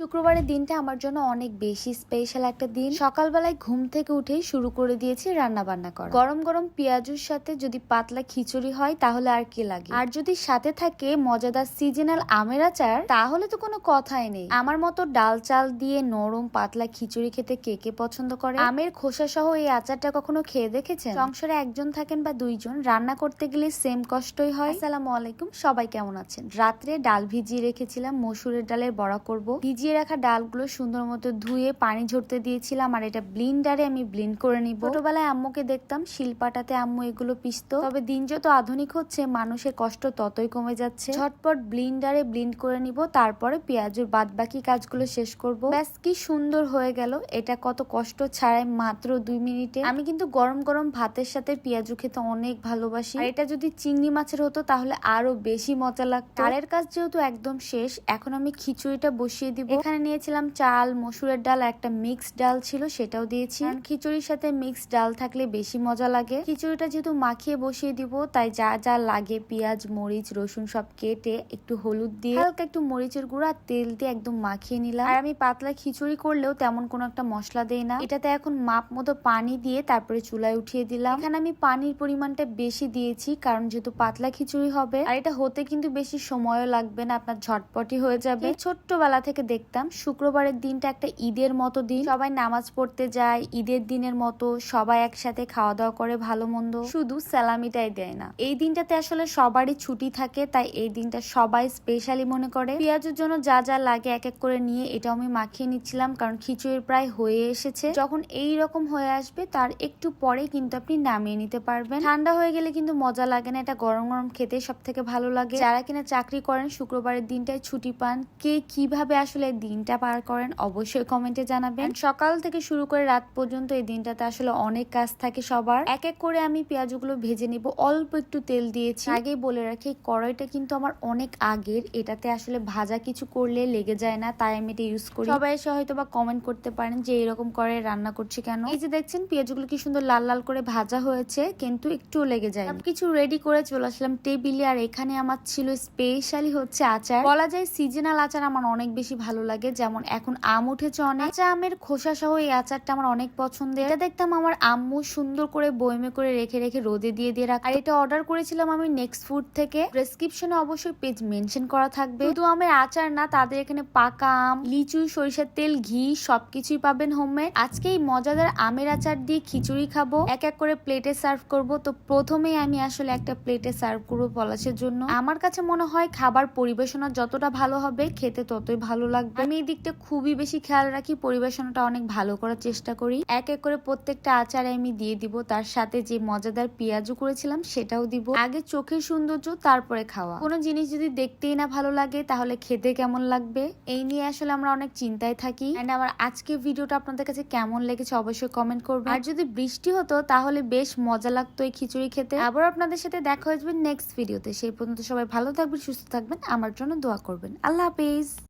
শুক্রবারের দিনটা আমার জন্য অনেক বেশি স্পেশাল একটা দিন। সকালবেলায় ঘুম থেকে উঠেই শুরু করে দিয়েছি রান্না বান্না করা। গরম গরম পেঁয়াজুর সাথে যদি পাতলা খিচুড়ি হয়, তাহলে আর কি লাগে? আর যদি সাথে থাকে মজাদার সিজনাল আমের আচার, তাহলে তো কোনো কথাই নেই। আমার মতো ডাল চাল দিয়ে নরম পাতলা খিচুড়ি খেতে কে কে পছন্দ করে? আমের খোসা সহ এই আচারটা কখনো খেয়ে দেখেছেন? সংসারে একজন থাকেন বা দুইজন, রান্না করতে গেলে সেম কষ্টই হয়। আসসালামু আলাইকুম, সবাই কেমন আছেন? রাত্রে ডাল ভিজিয়ে রেখেছিলাম, মসুরের ডালের বড়া করব। ভিজিয়ে রাখা ডালগুলো সুন্দর মতো ধুয়ে পানি ঝরতে দিয়েছিলাম আর এটা ব্লিন্ডারে আমি ব্লিন্ড করে নিব। ছোটবেলায় আম্মুকে দেখতাম, শিলপাটাতে আম্মু এগুলো পিসতো তবে দিন যত আধুনিক হচ্ছে, মানুষের কষ্ট ততই কমে যাচ্ছে। ঝটপট ব্লিন্ডারে ব্লিন্ড করে নিব, তারপরে পেঁয়াজুর বাদ বাকি কাজগুলো শেষ করব। ব্যাস, কি সুন্দর হয়ে গেল। এটা কত কষ্ট ছাড়াই মাত্র দুই মিনিটে। আমি কিন্তু গরম গরম ভাতের সাথে পেঁয়াজু খেতে অনেক ভালোবাসি। আর এটা যদি চিংড়ি মাছের হতো, তাহলে আরও বেশি মজা লাগতো। ডালের কাজ যেহেতু একদম শেষ, এখন আমি খিচুড়িটা বসিয়ে দিব। এখানে নিয়েছিলাম চাল, মসুরের ডাল একটা মিক্সড ডাল ছিল, সেটাও দিয়েছি। খিচুড়ির সাথে মিক্সড ডাল থাকলে বেশি মজা লাগে। খিচুড়িটা যেহেতু মাখিয়ে বসিয়ে দিব, তাই যা যা লাগে, পেঁয়াজ, মরিচ, রসুন সব কেটে একটু হলুদ দিয়ে হালকা একটু মরিচের গুঁড়া তেল দিয়ে একদম মাখিয়ে নিলাম। আর আমি পাতলা খিচুড়ি করলেও তেমন কোনো একটা মশলা দেই না। এটাতে এখন মাপ মতো পানি দিয়ে তারপরে চুলায় উঠিয়ে দিলাম। এখানে আমি পানির পরিমাণটা বেশি দিয়েছি, কারণ যেহেতু পাতলা খিচুড়ি হবে, আর এটা হতে কিন্তু বেশি সময়ও লাগবে না, আপনার ঝটপটি হয়ে যাবে। ছোট্টবেলা থেকে দেখতাম শুক্রবারের দিনটা একটা ঈদের মতো দিন। সবাই নামাজ পড়তে যায়, ঈদের দিনের মতো সবাই একসাথে খাওয়া দাওয়া করে ভালো মন্দ। শুধু স্যালামিটাই দেয় না। এই দিনটাতে আসলে সবারই ছুটি থাকে, তাই এই দিনটা সবাই স্পেশালি মনে করে। পেঁয়াজের জন্য যা যা লাগে এক এক করে নিয়ে এটাও আমি মাখিয়ে নিচ্ছিলাম, কারণ খিচুড়ির প্রায় হয়ে এসেছে। যখন এই রকম হয়ে আসবে, তার একটু পরে কিন্তু আপনি নামিয়ে নিতে পারবেন। ঠান্ডা হয়ে গেলে কিন্তু মজা লাগে না, এটা গরম গরম খেতে সব থেকে ভালো লাগে। যারা কিনা চাকরি করেন, শুক্রবারের দিনটায় ছুটি পান, কে কীভাবে আসলে দিনটা পার করেন অবশ্যই কমেন্টে জানাবেন। সকাল থেকে শুরু করে রাত পর্যন্ত এই দিনটাতে আসলে অনেক কাজ থাকে সবার। এক এক করে আমি পেঁয়াজগুলো ভেজে নিব অল্প একটু তেল দিয়েছি। আগেই বলে রাখি কড়াইটা কিন্তু আমার অনেক আগের এটাতে আসলে ভাজা কিছু করলে লেগে যায় না তাই আমি এটা ইউজ করি। সবাই এসে হয়তো বা কমেন্ট করতে পারেন যে এরকম করে রান্না করছি কেন। এই যে দেখছেন পেঁয়াজগুলো কি সুন্দর লাল লাল করে ভাজা হয়েছে কিন্তু একটু লেগে যায় কিছু রেডি করে চলে আসলাম টেবিলে আর এখানে আমার ছিল স্পেশালি হচ্ছে আচার। বলা যায় সিজনাল আচার আমার অনেক বেশি ভালো লাগে, যেমন এখন আম উঠেছে অনেক। আমের খোসা সহ এই আচারটা আমার অনেক পছন্দের। এটা দেখতাম আমার আম্মু সুন্দর করে বয়মে করে রেখে রেখে রোদে দিয়ে দিয়ে রাখ আর এটা অর্ডার করেছিলাম আমি নেক্সট ফুড থেকে। প্রেসক্রিপশনে অবশ্যই পেজ মেনশন করা থাকবে। শুধু আমের আচার না, তাদের এখানে পাকা আম, লিচু, সরিষার তেল, ঘি সবকিছুই পাবেন হোমমেড আজকে এই মজাদার আমের আচার দিয়ে খিচুড়ি খাব। এক এক করে প্লেটে সার্ভ করব। তো প্রথমেই আমি আসলে একটা প্লেটে সার্ভ করব পলাশের জন্য। আমার কাছে মনে হয় খাবার পরিবেশনা যতটা ভালো হবে, খেতে ততই ভালো লাগবে। আমি এই দিকটা খুবই বেশি খেয়াল রাখি, পরিবেশনাটা অনেক ভালো করার চেষ্টা করি। এক এক করে প্রত্যেকটা আচারে আমি দিয়ে দিব, তার সাথে যে মজাদার পেঁয়াজও করেছিলাম সেটাও দিব। আগে চোখের সৌন্দর্য, তারপরে খাওয়া। কোনো জিনিস যদি দেখতেই না ভালো লাগে, তাহলে খেতে কেমন লাগবে? এই নিয়ে আসলে আমরা অনেক চিন্তায় থাকি। এন্ড আমার আজকে ভিডিওটা আপনাদের কাছে কেমন লেগেছে অবশ্যই কমেন্ট করবেন। আর যদি বৃষ্টি হতো, তাহলে বেশ মজা লাগতো এই খিচুড়ি খেতে। আবার আপনাদের সাথে দেখা হয়ে যাবে নেক্সট ভিডিওতে সেই পর্যন্ত সবাই ভালো থাকবেন, সুস্থ থাকবেন। আমার জন্য দোয়া করবেন। আল্লাহ হাফিজ।